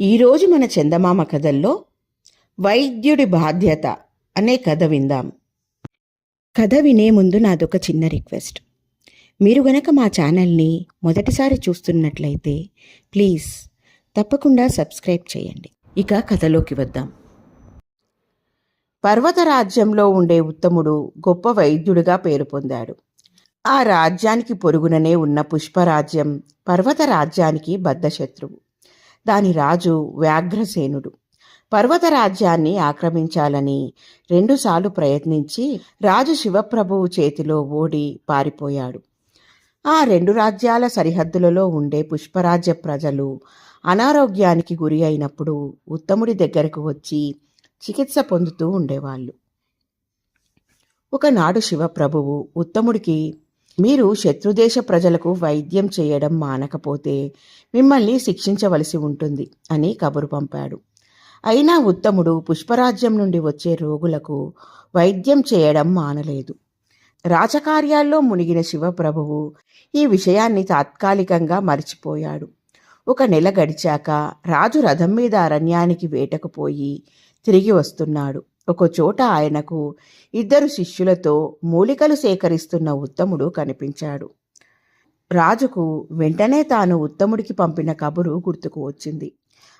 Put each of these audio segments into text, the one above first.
ఈరోజు మన చందమామ కథల్లో వైద్యుడి బాధ్యత అనే కథ విందాం. కథ వినే ముందు నాదొక చిన్న రిక్వెస్ట్. మీరు గనక మా ఛానల్ని మొదటిసారి చూస్తున్నట్లయితే ప్లీజ్ తప్పకుండా సబ్స్క్రైబ్ చేయండి. ఇక కథలోకి వద్దాం. పర్వత రాజ్యంలో ఉండే ఉత్తముడు గొప్ప వైద్యుడిగా పేరు పొందాడు. ఆ రాజ్యానికి పొరుగుననే ఉన్న పుష్పరాజ్యం పర్వత రాజ్యానికి బద్ధశత్రువు. దాని రాజు వ్యాఘ్రసేనుడు. పర్వత రాజ్యాన్ని ఆక్రమించాలని రెండుసార్లు ప్రయత్నించి రాజు శివప్రభువు చేతిలో ఓడి పారిపోయాడు. ఆ రెండు రాజ్యాల సరిహద్దులలో ఉండే పుష్పరాజ్య ప్రజలు అనారోగ్యానికి గురి అయినప్పుడు ఉత్తముడి దగ్గరకు వచ్చి చికిత్స పొందుతూ ఉండేవాళ్ళు. ఒకనాడు శివప్రభువు ఉత్తముడికి మీరు శత్రుదేశ ప్రజలకు వైద్యం చేయడం మానకపోతే మిమ్మల్ని శిక్షించవలసి ఉంటుంది అని కబురు పంపాడు. అయినా ఉత్తముడు పుష్పరాజ్యం నుండి వచ్చే రోగులకు వైద్యం చేయడం మానలేదు. రాజకార్యాల్లో మునిగిన శివప్రభువు ఈ విషయాన్ని తాత్కాలికంగా మర్చిపోయాడు. ఒక నెల గడిచాక రాజు రథం మీద అరణ్యానికి వేటకు పోయి తిరిగి వస్తున్నాడు. ఒకచోట ఆయనకు ఇద్దరు శిష్యులతో మూలికలు సేకరిస్తున్న ఉత్తముడు కనిపించాడు. రాజుకు వెంటనే తాను ఉత్తముడికి పంపిన కబురు గుర్తుకు వచ్చింది.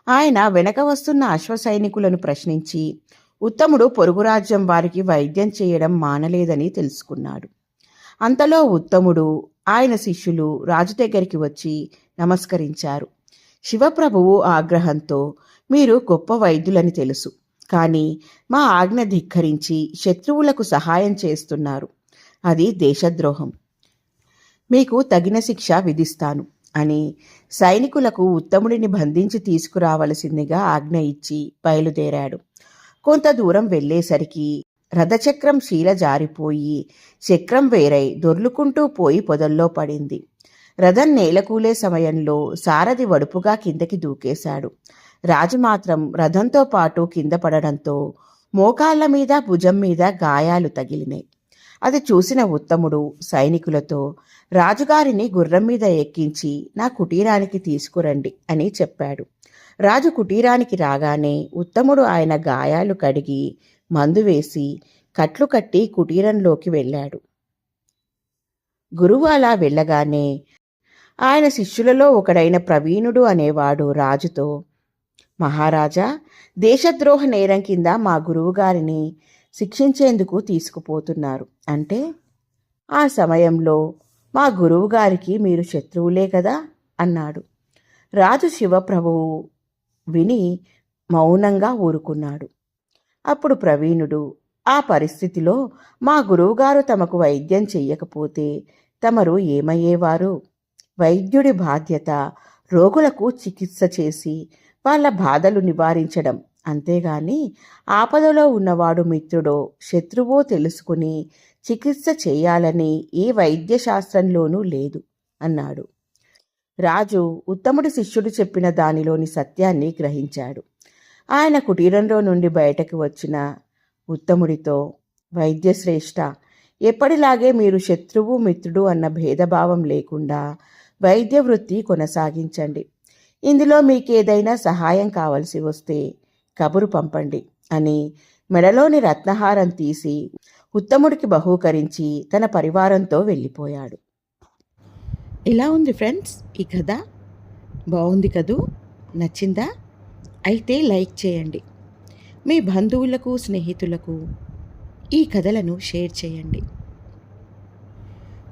ఆయన వెనక వస్తున్న అశ్వసైనికులను ప్రశ్నించి ఉత్తముడు పొరుగు రాజ్యం వారికి వైద్యం చేయడం మానలేదని తెలుసుకున్నాడు. అంతలో ఉత్తముడు ఆయన శిష్యులు రాజు దగ్గరికి వచ్చి నమస్కరించారు. శివప్రభువు ఆగ్రహంతో మీరు గొప్ప వైద్యులని తెలుసు. కానీ మా ఆజ్ఞ ధిక్కరించి శత్రువులకు సహాయం చేస్తున్నారు. అది దేశద్రోహం. మీకు తగిన శిక్ష విధిస్తాను అని సైనికులకు ఉత్తముడిని బంధించి తీసుకురావలసిందిగా ఆజ్ఞ ఇచ్చి బయలుదేరాడు. కొంత దూరం వెళ్ళేసరికి రథచక్రం శీల జారిపోయి చక్రం వేరై దొర్లుకుంటూ పోయి పొదల్లో పడింది. రథం నేలకూలే సమయంలో సారథి వడుపుగా కిందకి దూకేశాడు. రాజు మాత్రం రథంతో పాటు కింద పడడంతో మోకాళ్ళ మీద భుజం మీద గాయాలు తగిలినాయి. అది చూసిన ఉత్తముడు సైనికులతో రాజుగారిని గుర్రం మీద ఎక్కించి నా కుటీరానికి తీసుకురండి అని చెప్పాడు. రాజు కుటీరానికి రాగానే ఉత్తముడు ఆయన గాయాలు కడిగి మందు వేసి కట్లు కట్టి కుటీరంలోకి వెళ్ళాడు. గురువు అలా వెళ్ళగానే ఆయన శిష్యులలో ఒకడైన ప్రవీణుడు అనేవాడు రాజుతో మహారాజా దేశద్రోహ నేరం కింద మా గురువుగారిని శిక్షించేందుకు తీసుకుపోతున్నారు. అంటే ఆ సమయంలో మా గురువుగారికి మీరు శత్రువులే కదా? అన్నాడు. రాజు శివప్రభువు విని మౌనంగా ఊరుకున్నాడు. అప్పుడు ప్రవీణుడు ఆ పరిస్థితిలో మా గురువుగారు తమకు వైద్యం చెయ్యకపోతే తమరు ఏమయ్యేవారు? వైద్యుడి బాధ్యత రోగులకు చికిత్స చేసి వాళ్ళ బాధలు నివారించడం. అంతేగాని ఆపదలో ఉన్నవాడు మిత్రుడో శత్రువో తెలుసుకుని చికిత్స చేయాలని ఏ వైద్యశాస్త్రంలోనూ లేదు అన్నాడు. రాజు ఉత్తముడి శిష్యుడు చెప్పిన దానిలోని సత్యాన్ని గ్రహించాడు. ఆయన కుటీరంలో నుండి బయటకు వచ్చిన ఉత్తముడితో వైద్యశ్రేష్ఠ ఎప్పటిలాగే మీరు శత్రువు మిత్రుడు అన్న భేదభావం లేకుండా వైద్య వృత్తి కొనసాగించండి. ఇందులో మీకేదైనా సహాయం కావలసి వస్తే కబురు పంపండి అని మెడలోని రత్నహారం తీసి ఉత్తముడికి బహూకరించి తన పరివారంతో వెళ్ళిపోయాడు. ఇలా ఉంది ఫ్రెండ్స్ ఈ కథ. బాగుంది కదూ? నచ్చిందా? అయితే లైక్ చేయండి. మీ బంధువులకు స్నేహితులకు ఈ కథలను షేర్ చేయండి.